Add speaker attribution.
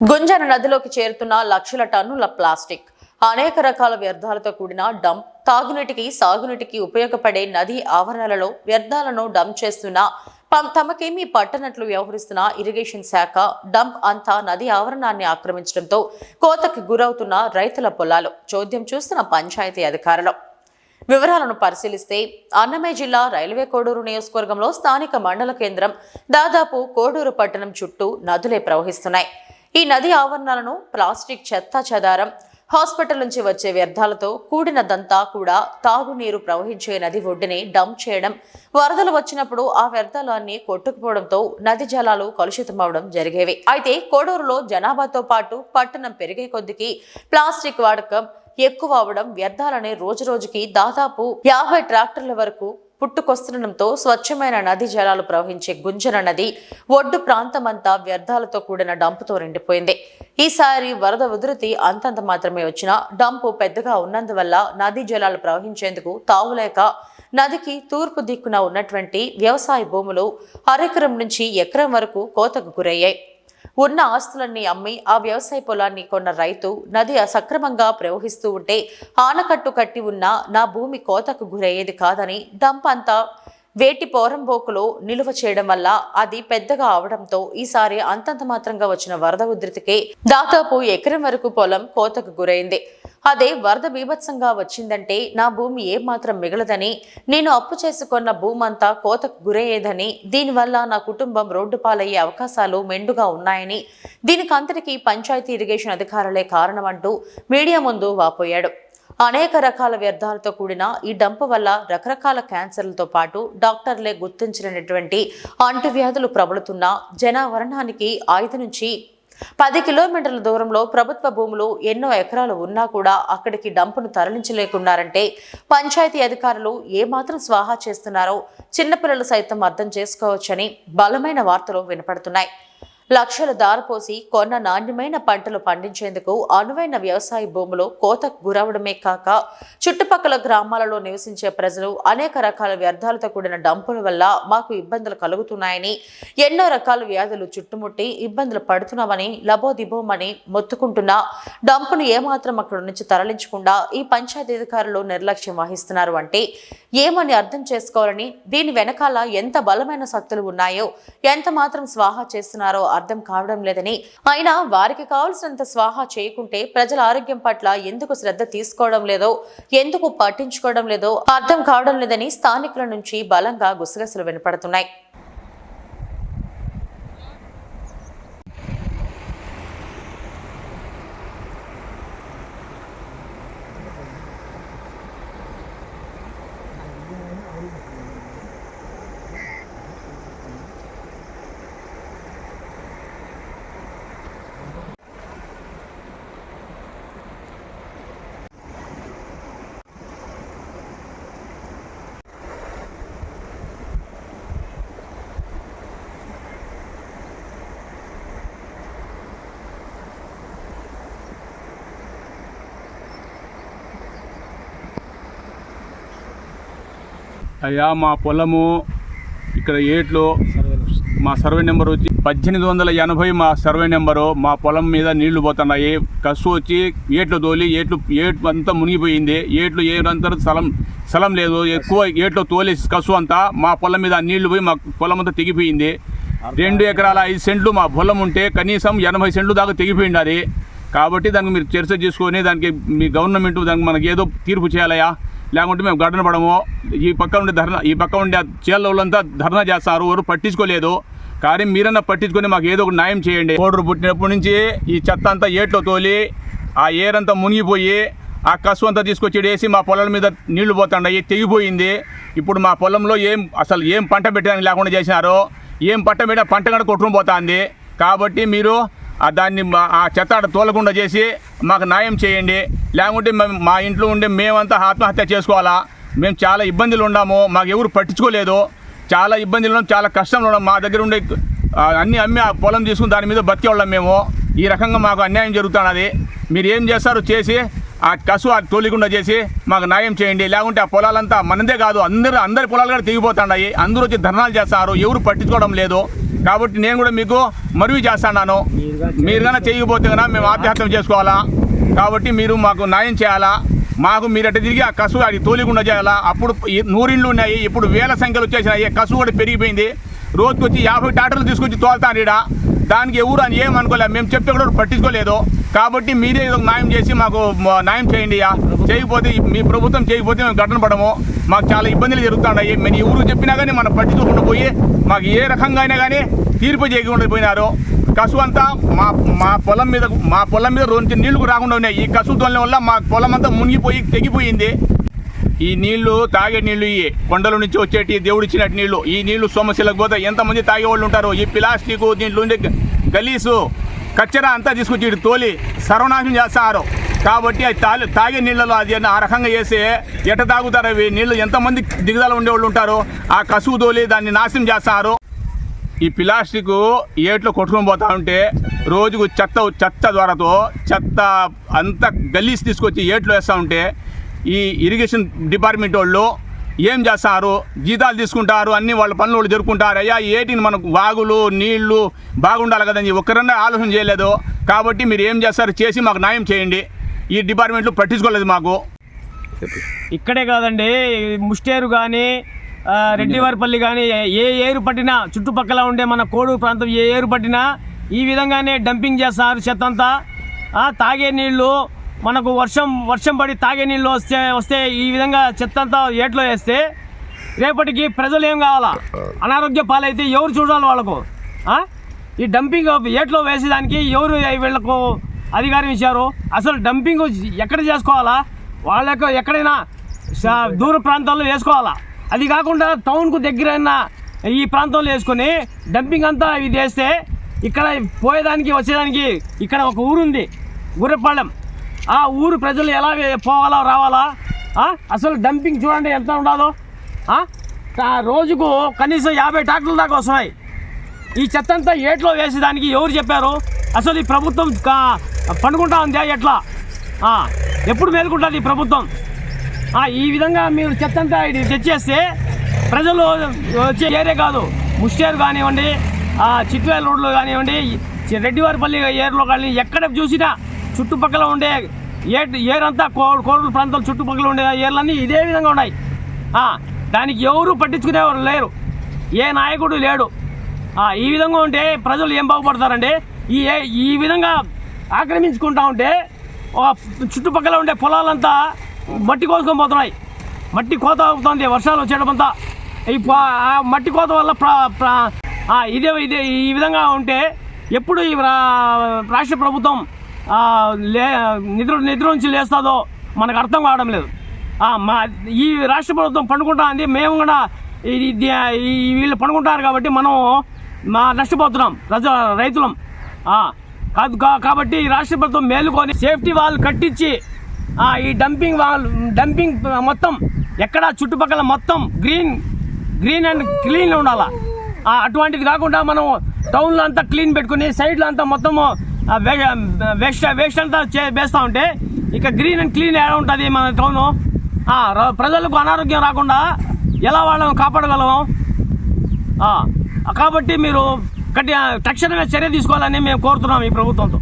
Speaker 1: గుంజన నదిలోకి చేరుతున్న లక్షల టన్నుల ప్లాస్టిక్. అనేక రకాల వ్యర్థాలతో కూడిన డంప్ తాగునీటికి సాగునీటికి ఉపయోగపడే నది ఆవరణలలో వ్యర్థాలను డంప్ చేస్తున్న తమకేమీ పట్టనట్లు వ్యవహరిస్తున్న ఇరిగేషన్ శాఖ డంప్ అంతా నది ఆవరణాన్ని ఆక్రమించడంతో కోతకు గురవుతున్న రైతుల పొలాలు. చోద్యం చూస్తున్న పంచాయతీ అధికారులు. వివరాలను పరిశీలిస్తే అన్నమయ్య జిల్లా రైల్వే కోడూరు నియోజకవర్గంలో స్థానిక మండల కేంద్రం దాదాపు కోడూరు పట్టణం చుట్టూ నదులే ప్రవహిస్తున్నాయి. ఈ నది ఆవరణాలను ప్లాస్టిక్ చెత్త చెదారం హాస్పిటల్ నుంచి వచ్చే వ్యర్థాలతో కూడినదంతా కూడా తాగునీరు ప్రవహించే నది ఒడ్డుని డంప్ చేయడం వరదలు వచ్చినప్పుడు ఆ వ్యర్థాలన్నీ కొట్టుకుపోవడంతో నది జలాలు కలుషితమవడం జరిగేవి. అయితే కోడూరులో జనాభాతో పాటు పట్టణం పెరిగే కొద్దికి ప్లాస్టిక్ వాడకం ఎక్కువ అవడం వ్యర్థాలనే రోజు రోజుకి దాదాపు యాభై ట్రాక్టర్ల వరకు పుట్టుకొస్తుండటంతో స్వచ్ఛమైన నది జలాలు ప్రవహించే గుంజన నది ఒడ్డు ప్రాంతమంతా వ్యర్థాలతో కూడిన డంపుతో నిండిపోయింది. ఈసారి వరద ఉధృతి అంతంత మాత్రమే వచ్చినా డంపు పెద్దగా ఉన్నందువల్ల నదీ జలాలు ప్రవహించేందుకు తావులేక నదికి తూర్పు దిక్కున ఉన్నటువంటి వ్యవసాయ భూములు అరెకరం నుంచి ఎకరం వరకు కోతకు గురయ్యాయి. ఉన్న ఆస్తులన్నీ అమ్మి ఆ వ్యవసాయ పొలాన్ని కొన్న రైతు నది అసక్రమంగా ప్రవహిస్తూ ఉంటే ఆనకట్టు కట్టి ఉన్న నా భూమి కోతకు గురయ్యేది కాదని డంప్ అంతా వేటి పోరంబోకులో నిలువ చేయడం వల్ల అది పెద్దగా అవడంతో ఈసారి అంతంత మాత్రంగా వచ్చిన వరద ఉధృతికి దాదాపు ఎకరం వరకు పొలం కోతకు గురైంది. అదే వరద బీభత్సంగా వచ్చిందంటే నా భూమి ఏమాత్రం మాత్రం మిగలదని నేను అప్పు చేసుకున్న భూమంతా కోతకు గురయ్యేదని దీనివల్ల నా కుటుంబం రోడ్డు పాలయ్యే అవకాశాలు మెండుగా ఉన్నాయని దీనికి అందరికీ పంచాయతీ ఇరిగేషన్ అధికారులే కారణమంటూ మీడియా ముందు వాపోయాడు. అనేక రకాల వ్యర్థాలతో కూడిన ఈ డంపు వల్ల రకరకాల క్యాన్సర్లతో పాటు డాక్టర్లే గుర్తించినటువంటి అంటువ్యాధులు ప్రబలుతున్న జనావరణానికి ఐదు నుంచి పది కిలోమీటర్ల దూరంలో ప్రభుత్వ భూములు ఎన్నో ఎకరాలు ఉన్నా కూడా అక్కడికి డంపును తరలించలేకున్నారంటే పంచాయతీ అధికారులు ఏమాత్రం స్వాహా చేస్తున్నారో చిన్నపిల్లలు సైతం అర్థం చేసుకోవచ్చని బలమైన వార్తలు వినపడుతున్నాయి. లక్షల దారపోసి కొన్న నాణ్యమైన పంటలు పండించేందుకు అనువైన వ్యవసాయ భూములు కోతకు గురవడమే కాక చుట్టుపక్కల గ్రామాలలో నివసించే ప్రజలు అనేక రకాల వ్యర్థాలతో కూడిన డంపుల వల్ల మాకు ఇబ్బందులు కలుగుతున్నాయని ఎన్నో రకాల వ్యాధులు చుట్టుముట్టి ఇబ్బందులు పడుతున్నామని లబోదిబోమని మొత్తుకుంటున్న డంపును ఏమాత్రం అక్కడి నుంచి తరలించకుండా ఈ పంచాయతీ అధికారులు నిర్లక్ష్యం వహిస్తున్నారు అంటే ఏమని అర్థం చేసుకోవాలని దీని వెనకాల ఎంత బలమైన శక్తులు ఉన్నాయో ఎంత మాత్రం స్వాహా చేస్తున్నారో అర్థం కావడం లేదని. అయినా వారికి కావాల్సినంత స్వాహా చేయకుంటే ప్రజల ఆరోగ్యం పట్ల ఎందుకు శ్రద్ధ తీసుకోవడం లేదో ఎందుకు పట్టించుకోవడం లేదో అర్థం కావడం లేదని స్థానికుల నుంచి బలంగా గుసగుసలు వినపడుతున్నాయి.
Speaker 2: అయ్యా మా పొలము ఇక్కడ ఏట్లో మా సర్వే నెంబర్ వచ్చి పద్దెనిమిది వందల ఎనభై మా సర్వే నెంబరు. మా పొలం మీద నీళ్ళు పోతున్నాయి. కసు వచ్చి ఏట్లు తోలి ఏట్లు ఏట్లు అంతా మునిగిపోయింది. ఏట్లు ఏరంతా స్థలం స్థలం లేదు. ఎక్కువ ఏట్లో తోలేసి కసు అంతా మా పొలం మీద నీళ్ళు పోయి మా పొలం అంతా తెగిపోయింది. రెండు ఎకరాల ఐదు సెంట్లు మా పొలం ఉంటే కనీసం ఎనభై సెంట్లు దాకా తెగిపోయింది అది. కాబట్టి దానికి మీరు చర్చ చేసుకొని దానికి మీ గవర్నమెంట్ దానికి మనకి ఏదో తీర్పు చేయాలయా లేకుంటే మేము గడ్డన పడము. ఈ పక్క ఉండే ధర్నా ఈ పక్క ఉండే చేళ్ళ ధర్నా చేస్తారు. ఎవరు పట్టించుకోలేదు. కానీ మీరన్నా పట్టించుకొని మాకు ఏదో ఒక న్యాయం చేయండి. కోడరు పుట్టినప్పటి నుంచి ఈ చెత్త అంతా ఏట్లో తోలి ఆ ఏరంతా మునిగిపోయి ఆ కసు అంతా తీసుకొచ్చి వేసి మా పొలాల మీద నీళ్ళు పోతుండయి తెగిపోయింది. ఇప్పుడు మా పొలంలో ఏం అసలు ఏం పంట పెట్టడానికి లేకుండా చేసినారు ఏం పంట పెట్టినా పంట కూడా కొట్టుకుని పోతుంది. కాబట్టి మీరు దాన్ని మా- ఆ చెత్త ఆడ తోలకుండా చేసి మాకు న్యాయం చేయండి. లేకుంటే మా ఇంట్లో ఉండే మేమంతా ఆత్మహత్య చేసుకోవాలా? మేము చాలా ఇబ్బందులు ఉన్నాము. మాకు ఎవరు పట్టించుకోలేదు. చాలా ఇబ్బందులు ఉన్నాం. చాలా కష్టంలో ఉన్నాం. మా దగ్గర ఉండే అన్ని అమ్మి ఆ పొలం తీసుకుని దాని మీద బతికే వాళ్ళం మేము. ఈ రకంగా మాకు అన్యాయం జరుగుతున్నది. మీరు ఏం చేస్తారో చేసి ఆ కసు ఆ తోలికుండా చేసి మాకు న్యాయం చేయండి. లేకుంటే ఆ పొలాలంతా మనదే కాదు. అందరూ అందరి పొలాలు కూడా తెగిపోతున్నాయి. అందరూ వచ్చి ధర్నాలు చేస్తారు. ఎవరు పట్టించుకోవడం లేదు. కాబట్టి నేను కూడా మీకు మనవి చేస్తున్నాను. మీరు కన్నా చేయకపోతే కన్నా మేము ఆత్మహత్యం చేసుకోవాలా? కాబట్టి మీరు మాకు న్యాయం చేయాలా? మాకు మీరు అటు తిరిగి ఆ కసు అది తోలికుండా చేయాలా? అప్పుడు నూరిండ్లు ఉన్నాయి. ఇప్పుడు వేల సంఖ్యలు వచ్చేసినాయి. కసు కూడా పెరిగిపోయింది. రోజుకొచ్చి యాభై టాటర్లు తీసుకొచ్చి తోలుతాను దానికి ఎవరు అని ఏమనుకోలేదు మేము చెప్తే కూడా పట్టించుకోలేదు. కాబట్టి మీరే ఏదో న్యాయం చేసి మాకు న్యాయం చేయండి చేయకపోతే మీ ప్రభుత్వం చేయకపోతే మేము ఘటన పడము. మాకు చాలా ఇబ్బందులు జరుగుతున్నాయి మేము ఎవరు చెప్పినా కానీ మనం పట్టించుకోకుండా పోయి మాకు ఏ రకంగా అయినా కానీ తీర్పు చేయకుండా పోయినారు. కసు అంతా మా మా పొలం మీద మా పొలం మీద రోజు నీళ్ళు రాకుండా ఉన్నాయి. ఈ కసు తోలడం వల్ల మా పొలం అంతా మునిగిపోయి తెగిపోయింది. ఈ నీళ్ళు తాగే నీళ్ళు ఈ కొండల నుంచి వచ్చేటి దేవుడు ఇచ్చినట్టు నీళ్ళు. ఈ నీళ్ళు సోమశిలకు పోతే ఎంతమంది తాగేవాళ్ళు ఉంటారు? ఈ ప్లాస్టిక్ దీంట్లో ఉండే గలీసు కచ్చరా అంతా తీసుకొచ్చి తోలి సర్వనాశనం చేస్తారు. కాబట్టి అది తాగి తాగే నీళ్ళలో అది ఆ రకంగా చేసి ఎట తాగుతారు? అవి నీళ్ళు ఎంతమంది దిగుదల ఉండేవాళ్ళు ఉంటారు? ఆ కసువు తోలి దాన్ని నాశనం చేస్తారు. ఈ ప్లాస్టిక్ ఏట్లో కొట్టుకొని పోతా ఉంటే రోజుకు చెత్త చెత్త ద్వారాతో చెత్త అంతా గలీసి తీసుకొచ్చి ఏట్లో వేస్తూ ఉంటే ఈ ఇరిగేషన్ డిపార్ట్మెంట్ వాళ్ళు ఏం చేస్తారు? జీతాలు తీసుకుంటారు అన్ని వాళ్ళ పనులు వాళ్ళు జరుపుకుంటారు. అయ్యా ఏటిని మనకు వాగులు నీళ్ళు బాగుండాలి కదని ఒక్కరన్నా ఆలోచన చేయలేదు. కాబట్టి మీరు ఏం చేస్తారు? చేసి మాకు న్యాయం చేయండి. ఈ డిపార్ట్మెంట్లు పట్టించుకోలేదు మాకు.
Speaker 3: ఇక్కడే కాదండి ముస్టేరు కానీ రెడ్డివారిపల్లి కానీ ఏ ఏరు పట్టినా చుట్టుపక్కల ఉండే మన కోడూరు ప్రాంతం ఏ ఏరు పట్టినా ఈ విధంగానే డంపింగ్ చేస్తారు చెత్త అంతా తాగే నీళ్ళు మనకు వర్షం వర్షం పడి తాగే నీళ్ళు వస్తే వస్తే ఈ విధంగా చెత్త అంతా ఏట్లో వేస్తే రేపటికి ప్రజలు ఏం కావాలా? అనారోగ్య పాలైతే ఎవరు చూడాలి వాళ్ళకు? ఈ డంపింగ్ ఏట్లో వేసేదానికి ఎవరు వీళ్ళకు అధికారం ఇచ్చారు? అసలు డంపింగ్ ఎక్కడ చేసుకోవాలా? వాళ్ళకు ఎక్కడైనా దూర ప్రాంతాల్లో వేసుకోవాలా? అది కాకుండా టౌన్కు దగ్గరైన ఈ ప్రాంతంలో వేసుకొని డంపింగ్ అంతా ఇది వేస్తే ఇక్కడ పోయేదానికి వచ్చేదానికి ఇక్కడ ఒక ఊరు ఉంది ఆ ఊరు ప్రజలు ఎలా పోవాలా రావాలా? అసలు డంపింగ్ చూడండి ఎంత ఉండదో రోజుకు కనీసం యాభై ట్రాక్టర్ల దాకా వస్తున్నాయి. ఈ చెత్త అంతా ఏట్లో వేసేదానికి ఎవరు చెప్పారు? అసలు ఈ ప్రభుత్వం పండుకుంటా ఉందా ఎట్లా? ఎప్పుడు మేలుకుంటుంది ఈ ప్రభుత్వం? ఈ విధంగా మీరు చెత్త అంతా ఇది తెచ్చేస్తే ప్రజలు వచ్చే ఏరియా కాదు. ముస్టేరు కానివ్వండి ఆ, చిట్వేల కానివ్వండి రెడ్డివారిపల్లి ఏరియాలో కానీ ఎక్కడ చూసినా చుట్టుపక్కల ఉండే ఏ ఏరంతా కో కోడూరు ప్రాంతాల చుట్టుపక్కల ఉండే ఏర్లన్నీ ఇదే విధంగా ఉన్నాయి. దానికి ఎవరు పట్టించుకునేవారు లేరు. ఏ నాయకుడు లేడు. ఈ విధంగా ఉంటే ప్రజలు ఏం బాగుపడతారండి? ఈ ఈ విధంగా ఆక్రమించుకుంటా ఉంటే చుట్టుపక్కల ఉండే పొలాలంతా మట్టి కోసుకొని పోతున్నాయి మట్టి కోత అవుతుంది. వర్షాలు వచ్చేటంతా ఈ ఆ మట్టి కోత వల్ల ఇదే ఇదే ఈ విధంగా ఉంటే ఎప్పుడు ఈ రా- రాష్ట్ర ప్రభుత్వం లే నిద్ర నిద్ర నుంచి లేస్తుందో మనకు అర్థం కావడం లేదు. మా ఈ రాష్ట్ర ప్రభుత్వం పండుకుంటా ఉంది. మేము కూడా ఇది ఈ వీళ్ళు పండుకుంటారు కాబట్టి మనం మా నష్టపోతున్నాం. రజ రైతులం. కాదు కా- కాబట్టి ఈ రాష్ట్ర ప్రభుత్వం మేలుకొని సేఫ్టీ వాళ్ళు కట్టించి ఈ డంపింగ్ వాల్ డంపింగ్ మొత్తం ఎక్కడ చుట్టుపక్కల మొత్తం గ్రీన్ గ్రీన్ అండ్ క్లీన్ ఉండాలా? అటువంటిది కాకుండా మనం టౌన్లో అంతా క్లీన్ పెట్టుకుని సైడ్లో అంతా మొత్తము వేస్ట్ వేస్ట్ అంతా చే వేస్తూ ఉంటే ఇక గ్రీన్ అండ్ క్లీన్ ఎలా ఉంటుంది మన టౌను? ర- ప్రజలకు అనారోగ్యం రాకుండా ఎలా వాళ్ళని కాపాడగలము? కాబట్టి మీరు కట్టి తక్షణమే చర్య తీసుకోవాలని మేము కోరుతున్నాం ఈ ప్రభుత్వంతో.